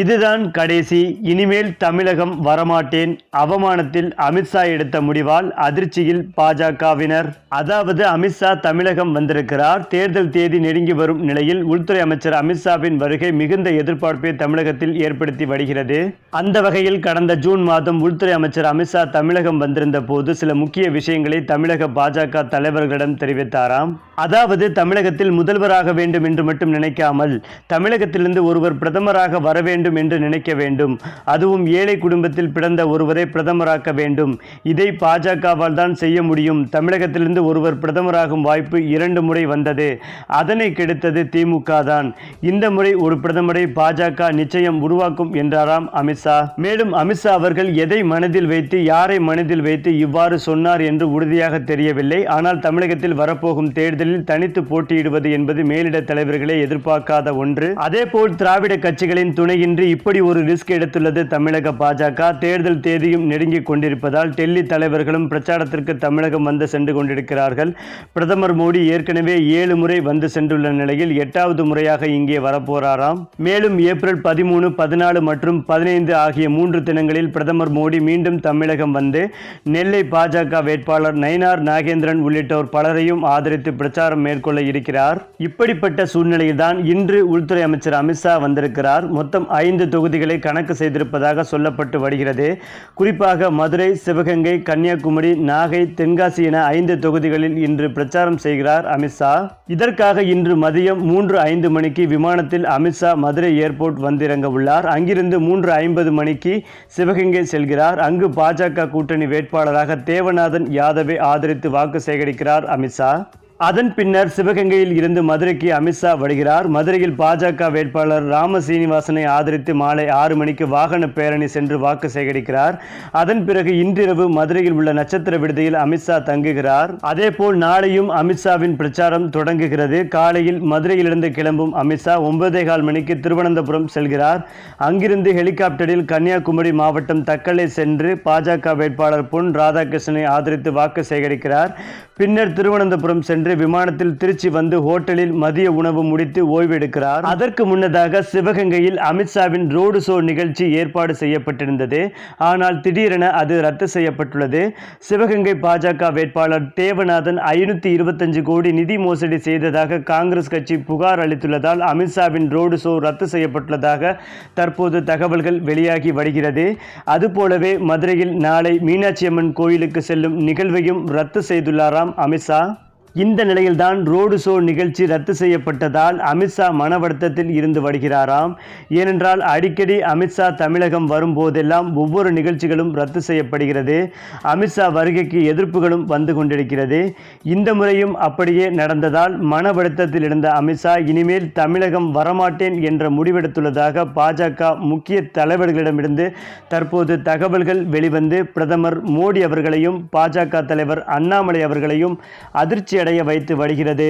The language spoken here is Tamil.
இதுதான் கடைசி. இனிமேல் தமிழகம் வரமாட்டேன். அவமானத்தில் அமித்ஷா எடுத்த முடிவால் அதிர்ச்சியில் பாஜகவினர். அதாவது அமித்ஷா தமிழகம் வந்திருக்கிறார். தேர்தல் தேதி நெருங்கி வரும் நிலையில் உள்துறை அமைச்சர் அமித்ஷாவின் வருகை மிகுந்த எதிர்பார்ப்பை தமிழகத்தில் ஏற்படுத்தி வருகிறது. அந்த வகையில் கடந்த ஜூன் மாதம் உள்துறை அமைச்சர் அமித்ஷா தமிழகம் வந்திருந்த போது சில முக்கிய விஷயங்களை தமிழக பாஜக தலைவர்களிடம் தெரிவித்தாராம். அதாவது தமிழகத்தில் முதல்வராக வேண்டும் என்று மட்டும் நினைக்காமல் தமிழகத்திலிருந்து ஒருவர் பிரதமராக வர வேண்டும் என்று நினைக்க வேண்டும். அதுவும் ஏழை குடும்பத்தில் பிறந்த ஒருவரை பிரதமராக்க வேண்டும். இதை பாஜகவால் தான் செய்ய முடியும். தமிழகத்திலிருந்து ஒருவர் பிரதமராகும் வாய்ப்பு இரண்டு முறை வந்தது. அதனை கெடுத்தது திமுக தான். இந்த முறை ஒரு பிரதமரை பாஜக நிச்சயம் உருவாக்கும் என்றாராம் அமித்ஷா மேலும் அமித்ஷா அவர்கள் எதை மனதில் வைத்து யாரை மனதில் வைத்து இவ்வாறு சொன்னார் என்று உறுதியாக தெரியவில்லை. ஆனால் தமிழகத்தில் வரப்போகும் தேர்தலில் தனித்து போட்டியிடுவது என்பது மேலிட தலைவர்களே எதிர்பார்க்காத ஒன்று. அதேபோல் திராவிட கட்சிகளின் துணையின்றி இப்படி ஒரு ரிஸ்க் எடுத்துள்ளது தமிழக பாஜக. தேர்தல் தேதியும் நெருங்கிக் கொண்டிருப்பதால் டெல்லி தலைவர்களும் பிரச்சாரத்திற்கு தமிழகம் வந்து சென்று கொண்டிருக்கிறார்கள். பிரதமர் மோடி ஏற்கனவே ஏழு முறை வந்து சென்றுள்ள நிலையில் எட்டாவது முறையாக இங்கே வரப்போறாராம். மேலும் ஏப்ரல் பதிமூணு பதினாலு மற்றும் பதினைந்து ஆகிய மூன்று தினங்களில் பிரதமர் மோடி மீண்டும் தமிழகம் வந்து நெல்லை பாஜக வேட்பாளர் நயினார் நாகேந்திரன் உள்ளிட்டோர் பலரையும் ஆதரித்து பிரச்சாரம் மேற்கொள்ள இருக்கிறார். இப்படிப்பட்ட சூழ்நிலையில்தான் இன்று உள்துறை அமைச்சர் அமித்ஷா வந்திருக்கிறார். மொத்தம் ஐந்து தொகுதிகளை கணக்கு செய்திருப்பதாக சொல்லப்பட்டு வருகிறது. குறிப்பாக மதுரை சிவகங்கை கன்னியாகுமரி நாகை தென்காசி என ஐந்து தொகுதிகளில் இன்று பிரச்சாரம் செய்கிறார் அமித்ஷா இதற்காக இன்று மதியம் மூன்று ஐந்து மணிக்கு விமானத்தில் அமித்ஷா மதுரை ஏர்போர்ட் வந்திறங்க உள்ளார். அங்கிருந்து மூன்று ஐம்பது மணிக்கு சிவகங்கை செல்கிறார். அங்கு பாஜக கூட்டணி வேட்பாளராக தேவநாதன் யாதவை ஆதரித்து வாக்கு சேகரிக்கிறார் அமித்ஷா அதன் பின்னர் சிவகங்கையில் இருந்து மதுரைக்கு அமித்ஷா வருகிறார். மதுரையில் பாஜக வேட்பாளர் ராம சீனிவாசனை ஆதரித்து மாலை ஆறு மணிக்கு வாகன பேரணி சென்று வாக்கு சேகரிக்கிறார். அதன் பிறகு இன்றிரவு மதுரையில் உள்ள நட்சத்திர விடுதியில் அமித்ஷா தங்குகிறார். அதேபோல் நாளையும் அமித்ஷாவின் பிரச்சாரம் தொடங்குகிறது. காலையில் மதுரையிலிருந்து கிளம்பும் அமித்ஷா ஒன்பதே கால் மணிக்கு திருவனந்தபுரம் செல்கிறார். அங்கிருந்து ஹெலிகாப்டரில் கன்னியாகுமரி மாவட்டம் தக்கலை சென்று பாஜக வேட்பாளர் பொன் ராதாகிருஷ்ணனை ஆதரித்து வாக்கு சேகரிக்கிறார். பின்னர் திருவனந்தபுரம் சென்று விமானத்தில் திருச்சி வந்து ஹோட்டலில் மதிய உணவு முடித்து ஓய்வெடுக்கிறார். அதற்கு முன்னதாக சிவகங்கையில் அமித்ஷாவின் ரோடு ஷோ நிகழ்ச்சி ஏற்பாடு செய்யப்பட்டிருந்தது. ஆனால் திடீரென அது ரத்து செய்யப்பட்டுள்ளது. சிவகங்கை பாஜக வேட்பாளர் தேவநாதன் ஐநூற்றி இருபத்தஞ்சு கோடி நிதி மோசடி செய்ததாக காங்கிரஸ் கட்சி புகார் அளித்துள்ளதால் அமித்ஷாவின் ரோடு ஷோ ரத்து செய்யப்பட்டுள்ளதாக தற்போது தகவல்கள் வெளியாகி வருகிறது. அதுபோலவே மதுரையில் நாளை மீனாட்சி அம்மன் கோயிலுக்கு செல்லும் நிகழ்வையும் ரத்து செய்துள்ளாராம் அமித்ஷா இந்த நிலையில்தான் ரோடு ஷோ நிகழ்ச்சி ரத்து செய்யப்பட்டதால் அமித்ஷா மன வருத்தத்தில் இருந்து வருகிறாராம். ஏனென்றால் அடிக்கடி அமித்ஷா தமிழகம் வரும்போதெல்லாம் ஒவ்வொரு நிகழ்ச்சிகளும் ரத்து செய்யப்படுகிறது. அமித்ஷா வருகைக்கு எதிர்ப்புகளும் வந்து கொண்டிருக்கிறது. இந்த முறையும் அப்படியே நடந்ததால் மன வருத்தத்தில் இருந்த அமித்ஷா இனிமேல் தமிழகம் வரமாட்டேன் என்ற முடிவெடுத்துள்ளதாக பாஜக முக்கிய தலைவர்களிடமிருந்து தற்போது தகவல்கள் வெளிவந்து பிரதமர் மோடி அவர்களையும் பாஜக தலைவர் அண்ணாமலை அவர்களையும் அதிர்ச்சி அடைய வைத்து வருகிறது